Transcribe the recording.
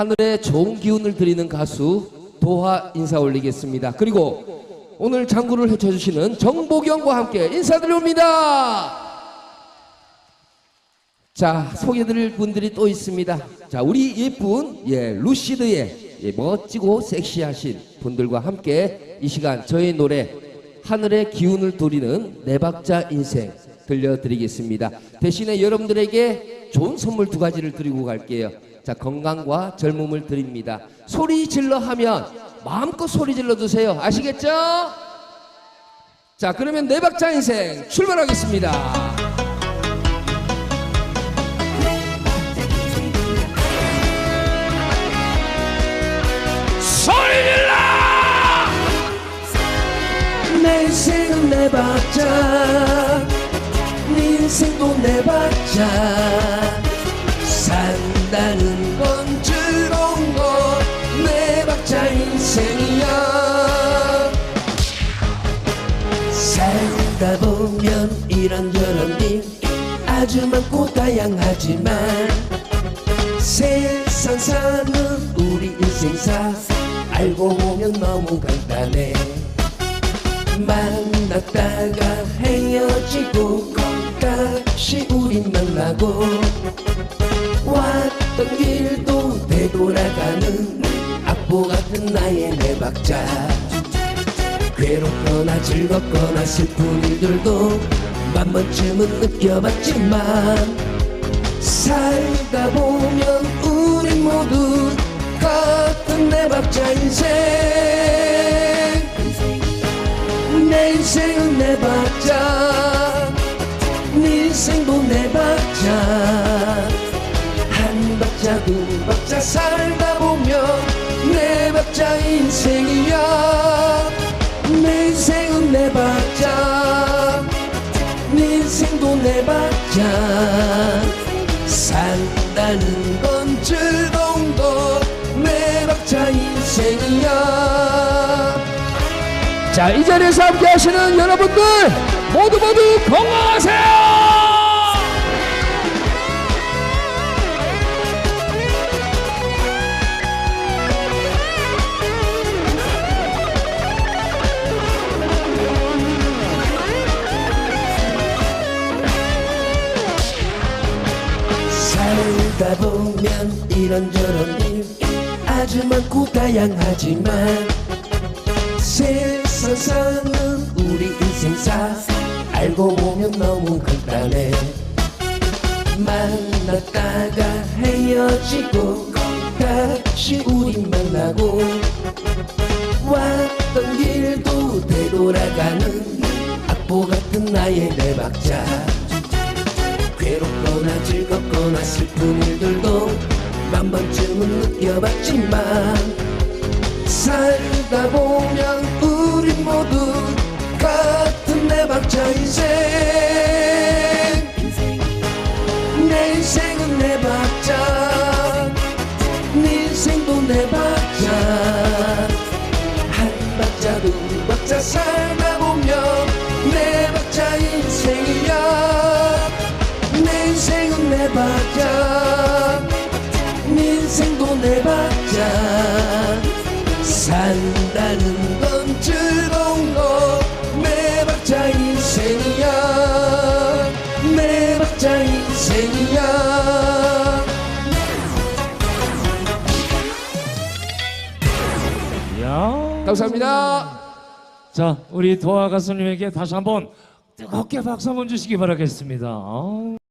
하늘에 좋은 기운을 드리는 가수 도하 인사 올리겠습니다. 그리고 오늘 장구를 해쳐주시는 정보경과 함께 인사드립니다. 자, 소개드릴 분들이 또 있습니다. 자, 우리 예쁜, 예, 루시드의 예, 멋지고 섹시하신 분들과 함께 이 시간 저의 노래, 하늘의 기운을 돌리는 네 박자 인생 들려드리겠습니다. 대신에 여러분들에게 좋은 선물 두 가지를 드리고 갈게요. 자, 건강과 젊음을 드립니다. 소리 질러 하면 마음껏 소리 질러 주세요. 아시겠죠? 자, 그러면 네 박자 인생 출발하겠습니다. 소리 질러! 내 인생은 내 박자 네 인생도 내 박자 이런저런 일 아주 많고 다양하지만 세상 사는 우리 인생사 알고 보면 너무 간단해. 만났다가 헤어지고 다시 우리 만나고 왔던 길도 되돌아가는 악보 같은 나의 내 박자. 괴롭거나 즐겁거나 슬픈 일들도 만 번쯤은 느껴봤지만 살다 보면 우리 모두 같은 내 박자 인생. 내 인생은 내 박자. 네 인생도 내 박자. 한 박자 두 박자 살다 보면 내 박자 인생 내 박자 산다는 건 즐거운 거내 박자 인생이야 자, 이 자리에서 함께 하시는 여러분들 모두 모두 건강하세요! 살다 보면 이런저런 일 아주 많고 다양하지만 세상 사는 우리 인생사 알고 보면 너무 간단해. 만났다가 헤어지고 다시 우리 만나고 왔던 길도 되돌아가는 악보 같은 나의 내 박자 괴롭거나 즐겁거나 슬픈 일들도 만 번쯤은 느껴봤지만 살다 보면 우리 모두 같은 내 박자 인생 박자 네 인생도 내 박자 산다는 건 즐거운 거 내 박자 인생이야 내 박자 인생이야 야. 감사합니다. 자, 우리 도화 가수님에게 다시 한번 뜨겁게 박수 한번 주시기 바라겠습니다. 아우.